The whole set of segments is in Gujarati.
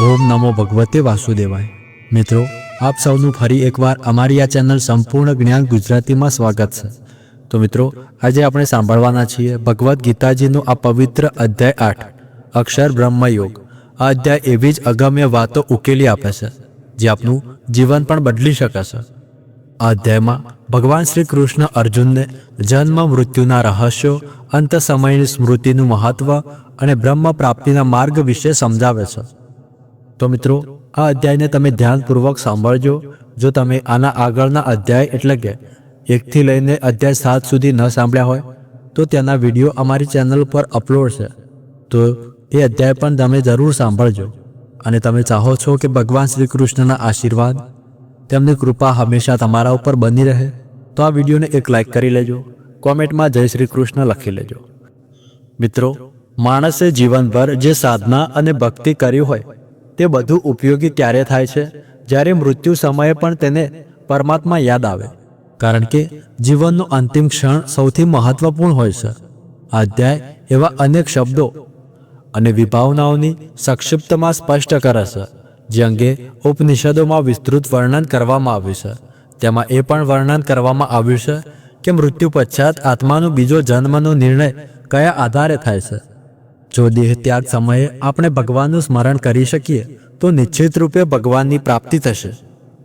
ઓમ નમો ભગવતે વાસુદેવાય. મિત્રો, આપ સૌનું ફરી એકવાર અમારી આ ચેનલ સંપૂર્ણ જ્ઞાન ગુજરાતીમાં સ્વાગત છે. તો મિત્રો, આજે આપણે સાંભળવાના છીએ ભગવદ્ ગીતાજીનો આ પવિત્ર અધ્યાય આઠ, અક્ષર બ્રહ્મયોગ. આ અધ્યાય એવી જ અગમ્ય વાતો ઉકેલી આપે છે, જે આપનું જીવન પણ બદલી શકે છે. આ અધ્યાયમાં ભગવાન શ્રી કૃષ્ણ અર્જુનને જન્મ, મૃત્યુના રહસ્યો, અંત સમયની સ્મૃતિનું મહત્વ અને બ્રહ્મ પ્રાપ્તિના માર્ગ વિશે સમજાવે છે. તો મિત્રો, આ અધ્યાયને તમે ધ્યાનપૂર્વક સાંભળજો. જો તમે આના આગળના અધ્યાય એટલે કે એકથી લઈને અધ્યાય સાત સુધી ન સાંભળ્યા હોય, તો તેના વીડિયો અમારી ચેનલ પર અપલોડ છે. તો એ અધ્યાય પણ તમે જરૂર સાંભળજો. અને તમે ચાહો છો કે ભગવાન શ્રી કૃષ્ણના આશીર્વાદ, તેમની કૃપા હંમેશા તમારા ઉપર બની રહે, તો આ વિડીયોને એક લાઈક કરી લેજો. કોમેન્ટમાં જય શ્રી કૃષ્ણ લખી લેજો. મિત્રો, માણસે જીવનભર જે સાધના અને ભક્તિ કરી હોય તે બધું ઉપયોગી ત્યારે થાય છે જ્યારે મૃત્યુ સમયે પણ તેને પરમાત્મા યાદ આવે. કારણ કે જીવનનો અંતિમ ક્ષણ સૌથી મહત્વપૂર્ણ હોય છે. અધ્યાય એવા અનેક શબ્દો અને વિભાવનાઓની સંક્ષિપ્તમાં સ્પષ્ટ કરે છે, જે અંગે ઉપનિષદોમાં વિસ્તૃત વર્ણન કરવામાં આવ્યું છે. તેમાં એ પણ વર્ણન કરવામાં આવ્યું છે કે મૃત્યુ પશ્ચાત આત્માનો બીજો જન્મનો નિર્ણય કયા આધારે થાય છે? જો દેહ ત્યાગ સમયે આપણે ભગવાનનું સ્મરણ કરી શકીએ, તો નિશ્ચિત રૂપે ભગવાનની પ્રાપ્તિ થશે.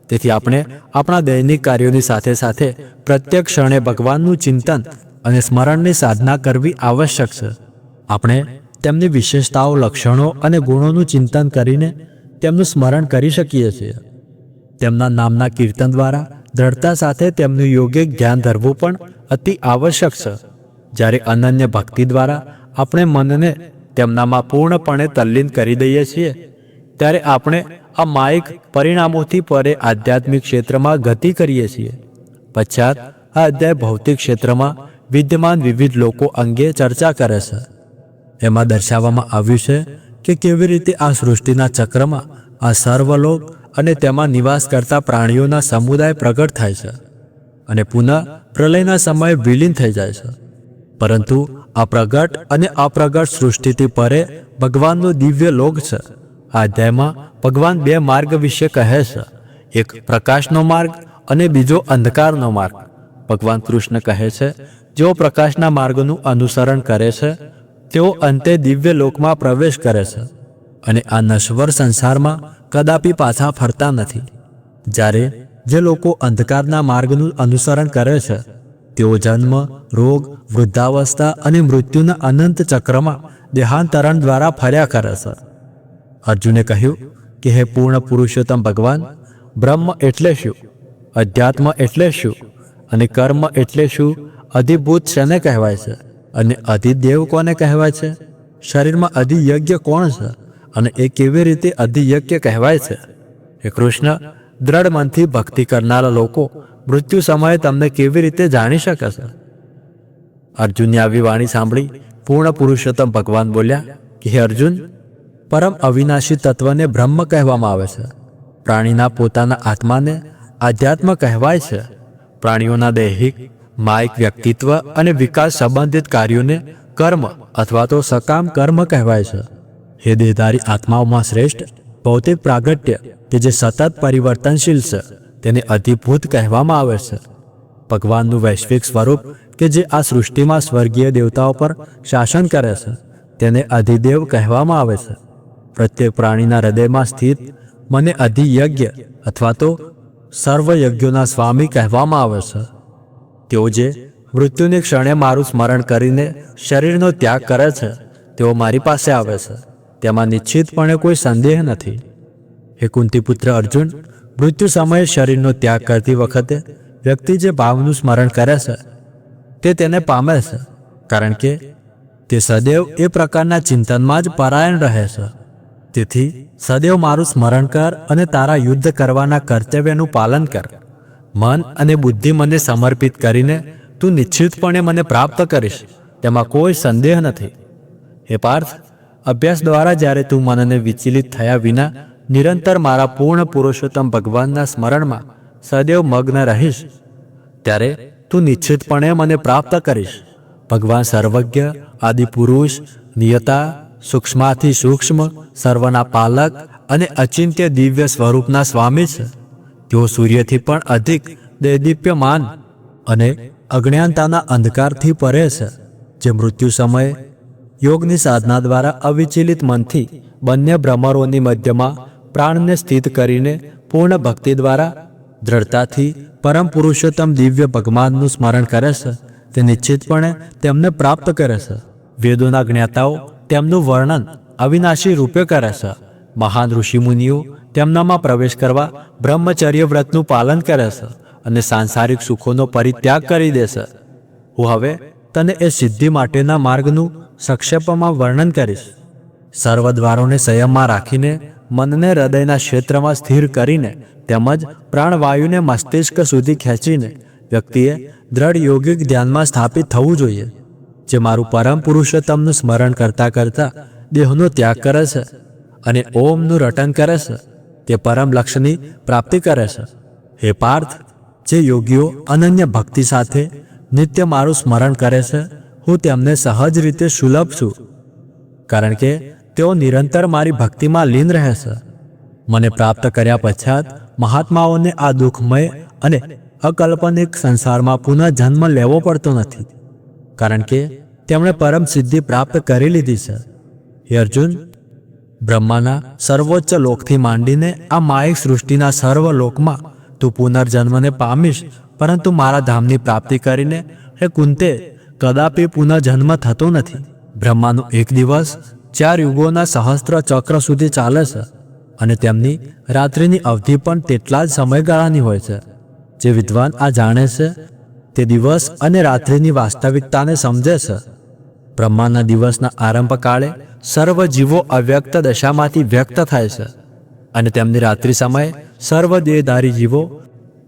તેથી આપણે આપણા દૈનિક કાર્યોની સાથે સાથે પ્રત્યેક ક્ષણે ભગવાનનું ચિંતન અને સ્મરણની સાધના કરવી આવશ્યક છે. આપણે તેમની વિશેષતાઓ, લક્ષણો અને ગુણોનું ચિંતન કરીને તેમનું સ્મરણ કરી શકીએ છીએ. તેમના નામના કીર્તન દ્વારા દ્રઢતા સાથે તેમનું યોગ્ય જ્ઞાન ધરવું પણ અતિ આવશ્યક છે. જ્યારે અનન્ય ભક્તિ દ્વારા આપણે મનને તેમનામાં પૂર્ણપણે તલ્લીન કરી દઈએ છીએ. ત્યારે આપણે આ માયિક પરિણામોથી પરે આધ્યાત્મિક ક્ષેત્રમાં ગતિ કરીએ છીએ. પશ્ચાત આ અધ્યાય ભૌતિક ક્ષેત્રમાં વિદ્યમાન વિવિધ લોકો અંગે ચર્ચા કરે છે. એમાં દર્શાવવામાં આવ્યું છે કે કેવી રીતે આ સૃષ્ટિના ચક્રમાં આ સર્વલોક અને તેમાં નિવાસ કરતા પ્રાણીઓના સમુદાય પ્રગટ થાય છે અને પુનઃ પ્રલયના સમયે વિલીન થઈ જાય છે. પરંતુ આ પ્રગટ અને અપ્રગટ સૃષ્ટિથી પરે ભગવાનનો દિવ્ય લોક છે. આ અધ્યાયમાં ભગવાન બે માર્ગ વિશે કહે છે. એક પ્રકાશનો માર્ગ અને બીજો અંધકારનો માર્ગ. ભગવાન કૃષ્ણ કહે છે, જેઓ પ્રકાશના માર્ગનું અનુસરણ કરે છે, તેઓ અંતે દિવ્ય લોકમાં પ્રવેશ કરે છે. અને આ નશ્વર સંસારમાં કદાપી પાછા ફરતા નથી. જ્યારે જે લોકો અંધકારના માર્ગનું અનુસરણ કરે છે તેઓ જન્મ, રોગ, વૃદ્ધાવસ્થા અને મૃત્યુના અનંત ચક્રમાં દેહાંતરણ દ્વારા ફર્યા કરે છે. અર્જુને કહ્યું કે, હે પૂર્ણ પુરુષોત્તમ ભગવાન, બ્રહ્મ એટલે શું, અધ્યાત્મ એટલે શું અને કર્મ એટલે શું અધિભૂત શેને કહેવાય છે અને અધિદેવ કોને કહેવાય છે? શરીરમાં અધિયજ્ઞ કોણ છે અને એ કેવી રીતે અધિયજ્ઞ કહેવાય છે? હે કૃષ્ણ, દ્રઢ મનથી ભક્તિ કરનારા લોકો મૃત્યુ સમયે તમને કેવી રીતે જાણી શકશે અર્જુનની આવી વાણી સાંભળી પૂર્ણ પુરુષોત્તમ ભગવાન બોલ્યા કે હે અર્જુન, પરમ અવિનાશી તત્વને બ્રહ્મ કહેવામાં આવે છે. પ્રાણીના પોતાના આત્માને આધ્યાત્મ કહેવાય છે. પ્રાણીઓના દૈહિક, માયિક વ્યક્તિત્વ અને વિકાસ સંબંધિત કાર્યોને કર્મ અથવા તો સકામ કર્મ કહેવાય છે. હે દેહધારી આત્માઓમાં શ્રેષ્ઠ, ભૌતિક પ્રાગટ્ય કે જે સતત પરિવર્તનશીલ છે. તેને અધિભૂત કહેવામાં આવે છે. ભગવાનનું વૈશ્વિક સ્વરૂપ કે જે આ સૃષ્ટિમાં સ્વર્ગીય દેવતાઓ પર શાસન કરે છે, તેને અધિદેવ કહેવામાં આવે છે. પ્રત્યેક પ્રાણીના હૃદયમાં સ્થિત મને અધિયજ્ઞ અથવા તો સર્વયજ્ઞોના સ્વામી કહેવામાં આવે છે. તેઓ જે મૃત્યુની ક્ષણે મારું સ્મરણ કરીને શરીરનો ત્યાગ કરે છે, તેઓ મારી પાસે આવે છે. તેમાં નિશ્ચિતપણે કોઈ સંદેહ નથી. હે કુંતીપુત્ર અર્જુન મૃત્યુ સમયે શરીરનો ત્યાગ કરતી વખતે વ્યક્તિ જે ભાવનું સ્મરણ કરે છે, તે તેને પામે છે, કારણ કે તે સદૈવ એ પ્રકારના ચિંતનમાં જ પરાયણ રહે છે. તેથી સદૈવ મારું સ્મરણ કર અને તારા યુદ્ધ કરવાના કર્તવ્યનું પાલન કર. મન અને બુદ્ધિ મને સમર્પિત કરીને તું નિશ્ચિતપણે મને પ્રાપ્ત કરીશ, તેમાં કોઈ સંદેહ નથી. હે પાર્થ, અભ્યાસ દ્વારા જ્યારે તું મનને વિચલિત થયા વિના નિરંતર મારા પૂર્ણ પુરુષોત્તમ ભગવાનના સ્મરણમાં સદૈવ મગ્ન રહીશ. ત્યારે તું નિશ્ચિતપણે મને પ્રાપ્ત કરીશ. ભગવાન સર્વજ્ઞ આદિ પુરુષ નિયતા, સૂક્ષ્માથી સૂક્ષ્મ, સર્વના પાલક અને અચિંત્ય દિવ્ય સ્વરૂપના સ્વામી છે. તેઓ સૂર્યથી પણ અધિક દૈદીપ્યમાન અને અજ્ઞાનતાના અંધકારથી પરે છે, જે મૃત્યુ સમયે યોગની સાધના દ્વારા અવિચલિત મનથી બંને ભ્રમરોની મધ્યમાં પ્રાણને સ્થિત કરીને પૂર્ણ ભક્તિ દ્વારા દ્રઢતાથી પરમ પુરુષોત્તમ દિવ્ય ભગવાનનું સ્મરણ કરે છે, તે નિશ્ચિતપણે તેમને પ્રાપ્ત કરે છે. વેદોના જ્ઞાતાઓ તેમનું વર્ણન અવિનાશી રૂપે કરે છે. મહાન ઋષિમુનિઓ તેમનામાં પ્રવેશ કરવા બ્રહ્મચર્ય વ્રતનું પાલન કરે છે અને સાંસારિક સુખોનો પરિત્યાગ કરી દે છે. હું હવે તને એ સિદ્ધિ માટેના માર્ગનું સંક્ષેપમાં વર્ણન કરીશ. સર્વ દ્વારોને સંયમમાં રાખીને મનને હૃદયના ક્ષેત્રમાં સ્થિર કરીને તેમજ પ્રાણવાયુને મસ્તિષ્ક સુધી ખેંચીને વ્યક્તિએ દ્રઢ યોગિક ધ્યાનમાં સ્થાપિત થવું જોઈએ, જે મારું પરમ પુરુષોત્તમનું સ્મરણ કરતા કરતા દેહનો ત્યાગ કરે છે અને ઓમનું રટન કરે છે, તે પરમ લક્ષ્યની પ્રાપ્તિ કરે છે. હે પાર્થ, જે યોગીઓ અનન્ય ભક્તિ સાથે નિત્ય મારું સ્મરણ કરે છે, હું તેમને સહજ રીતે સુલભ છું. કારણ કે તેઓ નિરંતર મારી ભક્તિમાં લીન રહે છે મને પ્રાપ્ત કર્યા પશ્ચાત મહાત્માઓને આ દુઃખમય અને અકલ્પનિક સંસારમાં પુનઃ જન્મ લેવો પડતો નથી. કારણ કે તેમણે પરમ સિદ્ધિ પ્રાપ્ત કરી લીધી છે. હે અર્જુન, બ્રહ્માના સર્વોચ્ચ લોકથી માંડીને આ માયિક સૃષ્ટિના સર્વ લોકમાં તું પુનર્જન્મને પામીશ, પરંતુ મારા ધામની પ્રાપ્તિ કરીને હે કુંતે, કદાપી પુનર્જન્મ થતો નથી. બ્રહ્માનો એક દિવસ ચાર યુગોના સહસ્ત્ર ચક્ર સુધી ચાલે છે અને તેમની રાત્રિની અવધિ પણ તેટલા જ સમયગાળાની હોય છે. જે વિદ્વાન આ જાણે છે, તે દિવસ અને રાત્રિની વાસ્તવિકતાને સમજે છે. બ્રહ્માના દિવસના આરંભ કાળે સર્વ જીવો અવ્યક્ત દશામાંથી વ્યક્ત થાય છે અને તેમની રાત્રિ સમયે સર્વ દેહધારી જીવો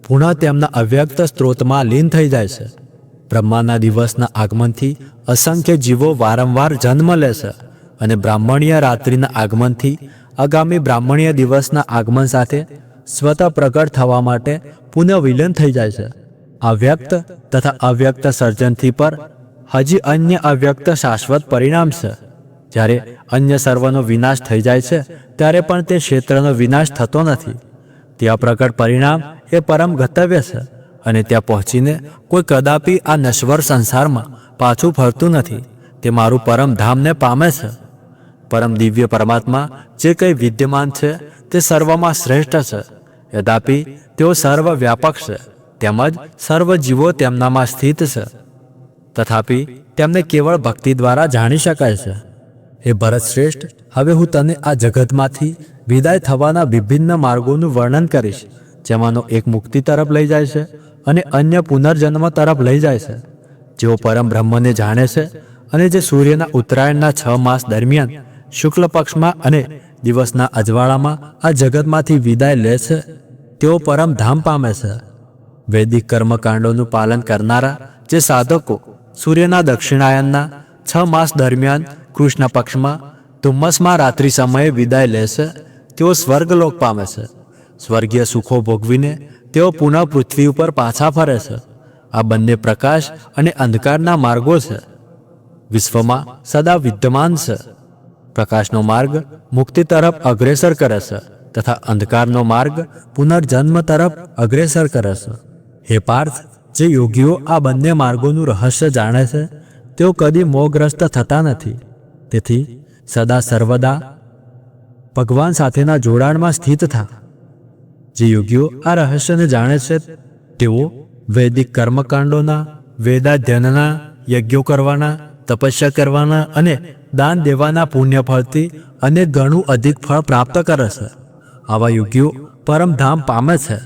પુનઃ તેમના અવ્યક્ત સ્ત્રોતમાં લીન થઈ જાય છે. બ્રહ્માના દિવસના આગમનથી અસંખ્ય જીવો વારંવાર જન્મ લે છે અને બ્રાહ્મણીય રાત્રિના આગમનથી આગામી બ્રાહ્મણીય દિવસના આગમન સાથે સ્વતઃ પ્રગટ થવા માટે પુનઃ વિલીન થઈ જાય છે. અવ્યક્ત તથા અવ્યક્ત સર્જનથી પર હજી અન્ય અવ્યક્ત શાશ્વત પરિણામ છે. જ્યારે અન્ય સર્વનો વિનાશ થઈ જાય છે, ત્યારે પણ તે ક્ષેત્રનો વિનાશ થતો નથી. ત્યાં પ્રગટ પરિણામ એ પરમ ગતવ્ય છે અને ત્યાં પહોંચીને કોઈ કદાપી આ નશ્વર સંસારમાં પાછું ફરતું નથી. તે મારું પરમ ધામને પામે છે. પરમ દિવ્ય પરમાત્મા જે કંઈ વિદ્યમાન છે, તે સર્વમાં શ્રેષ્ઠ છે. યદાપી તેઓ સર્વ વ્યાપક છે, તેમજ સર્વ જીવો તેમનામાં સ્થિત છે. તથાપિ તેમને કેવળ ભક્તિ દ્વારા જાણી શકાય છે. હે ભરત શ્રેષ્ઠ, હવે હું તને આ જગતમાંથી વિદાય થવાના વિભિન્ન માર્ગોનું વર્ણન કરીશ, જેમાંનો એક મુક્તિ તરફ લઈ જાય છે અને અન્ય પુનર્જન્મ તરફ લઈ જાય છે. જેઓ પરમ બ્રહ્મને જાણે છે અને જે સૂર્યના ઉત્તરાયણના છ માસ દરમિયાન શુક્લ પક્ષમાં અને દિવસના અજવાળામાં આ જગતમાંથી વિદાય લે છે, તેઓ પરમ ધામ પામે છે. વૈદિક કર્મકાંડોનું પાલન કરનારા જે સાધકો સૂર્યના દક્ષિણાયનના છ માસ દરમિયાન કૃષ્ણ પક્ષમાં ધુમ્મસમાં રાત્રિ સમયે વિદાય લે છે, તેઓ સ્વર્ગલોક પામે છે. સ્વર્ગીય સુખો ભોગવીને તેઓ પુનઃ પૃથ્વી ઉપર પાછા ફરે છે. આ બંને પ્રકાશ અને અંધકારના માર્ગો છે. વિશ્વમાં સદા વિદ્યમાન છે. પ્રકાશનો માર્ગ મુક્તિ તરફ અગ્રેસર કરે તથા અંધકારનો માર્ગ પુનર્જન્મ તરફ અગ્રેસર કરે છે હે પાર્થ, જે યોગીઓ આ બંને માર્ગોનું રહસ્ય જાણે છે, તેઓ કદી મોહગ્રસ્ત થતા નથી. તેથી સદા સર્વદા ભગવાન સાથેના જોડાણમાં સ્થિત થા. જે યોગીઓ આ રહસ્યને જાણે છે, તેઓ વૈદિક કર્મકાંડોના વેદાધ્યનના યજ્ઞો કરવાના, તપસ્યા કરવાના અને દાન દેવાના પુણ્ય ફળથી અને ઘણું અધિક ફળ પ્રાપ્ત કરે છે. આવા યોગીઓ પરમધામ પામે છે.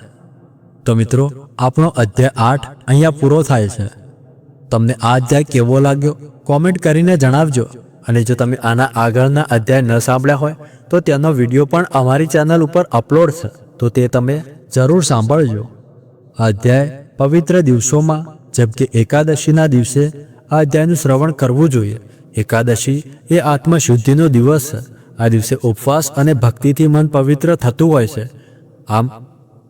તો મિત્રો, આપણો અધ્યાય આઠ અહીંયા પૂરો થાય છે. તમને આ અધ્યાય કેવો લાગ્યો, કોમેન્ટ કરીને જણાવજો. અને જો તમે આના આગળના અધ્યાય ન સાંભળ્યા હોય, તો તેનો વીડિયો પણ અમારી ચેનલ ઉપર અપલોડ છે. તો તે તમે જરૂર સાંભળજો. અધ્યાય પવિત્ર દિવસોમાં, જેમ કે એકાદશીના દિવસે, આ અધ્યાયનું શ્રવણ કરવું જોઈએ. એકાદશી એ આત્મશુદ્ધિનો દિવસ છે. આ દિવસે ઉપવાસ અને ભક્તિથી મન પવિત્ર થતું હોય છે. આમ,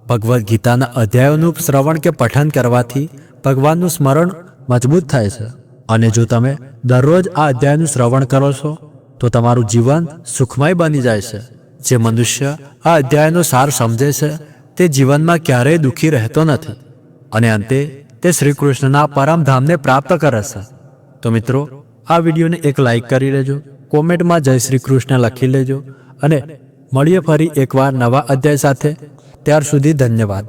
ભગવદ્ ગીતાના અધ્યાયોનું શ્રવણ કે પઠન કરવાથી ભગવાનનું સ્મરણ મજબૂત થાય છે. અને જો તમે દરરોજ આ અધ્યાયનું શ્રવણ કરો છો, તો તમારું જીવન સુખમય બની જાય છે. જે મનુષ્ય આ અધ્યાયનો સાર સમજે છે, તે જીવનમાં ક્યારેય દુઃખી રહેતો નથી. અને અંતે, તે શ્રી કૃષ્ણના પરમધામને પ્રાપ્ત કરે છે. તો મિત્રો આ વિડીયોને એક લાઈક કરી લેજો, કોમેન્ટમાં જય શ્રી કૃષ્ણ લખી લેજો અને મળીએ ફરી એકવાર નવા અધ્યાય સાથે. ત્યાર સુધી ધન્યવાદ.